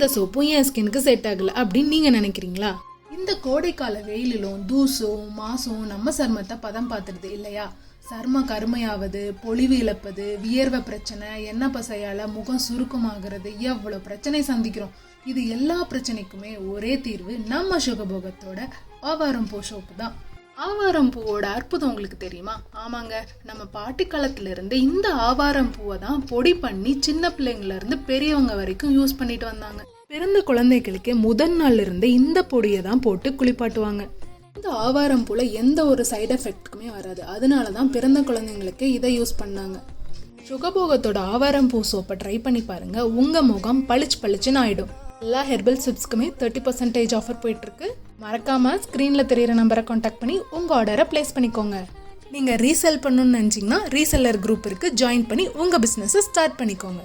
இந்த சோப்பும் என் ஸ்கினுக்கு செட் ஆகல அப்படின்னு நீங்க நினைக்கிறீங்களா? இந்த கோடைக்கால வெயிலிலும் தூசும் மாசும் நம்ம சர்மத்தை பதம் பார்த்துருது இல்லையா? சர்ம கருமையாவது பொலிவு இழப்பது வியர்வை பிரச்சனை எண்ணெய் பசையால் முகம் சுருக்கமாகிறது எவ்வளோ பிரச்சனை சந்திக்கிறோம்? இது எல்லா பிரச்சனைக்குமே ஒரே தீர்வு நம்ம சுகபோகத்தோட ஆவாரம் போ சோப்பு தான். ஆவாரம் பூவோட அற்புதம் உங்களுக்கு தெரியுமா? ஆமாங்க. நம்ம பாட்டி காலத்துல இருந்து இந்த ஆவாரம் பூவை தான் பொடி பண்ணி சின்ன பிள்ளைங்கள்லேருந்து பெரியவங்க வரைக்கும் யூஸ் பண்ணிட்டு வந்தாங்க. பிறந்த குழந்தைகளுக்கு முதல் நாள்ல இருந்து இந்த பொடியை தான் போட்டு குளிப்பாட்டுவாங்க. இந்த ஆவாரம் பூல எந்த ஒரு சைடு எஃபெக்ட்டுக்குமே வராது. அதனால தான் பிறந்த குழந்தைங்களுக்கு இதை யூஸ் பண்ணாங்க. சுகபோகத்தோட ஆவாரம் பூ சோப்பை ட்ரை பண்ணி பாருங்க. உங்க முகம் பளிச்சு பளிச்சுன்னு ஆயிடும். எல்லா ஹெர்பல் சிப்ஸ்க்குமே தேர்ட்டி பர்சன்டேஜ் ஆஃபர் போயிட்டு மறக்காமல் ஸ்க்ரீனில் தெரிகிற தெரியிற நம்பரை காண்டாக்ட் பண்ணி உங்கள் ஆர்டரை ப்ளேஸ் பண்ணிக்கோங்க. நீங்கள் ரீசெல் பண்ணணும்னு நினச்சிங்கன்னா ரீசெல்லர் குரூப் இருக்குது ஜாயின் பண்ணி உங்கள் பிஸ்னஸை ஸ்டார்ட் பண்ணிக்கோங்க.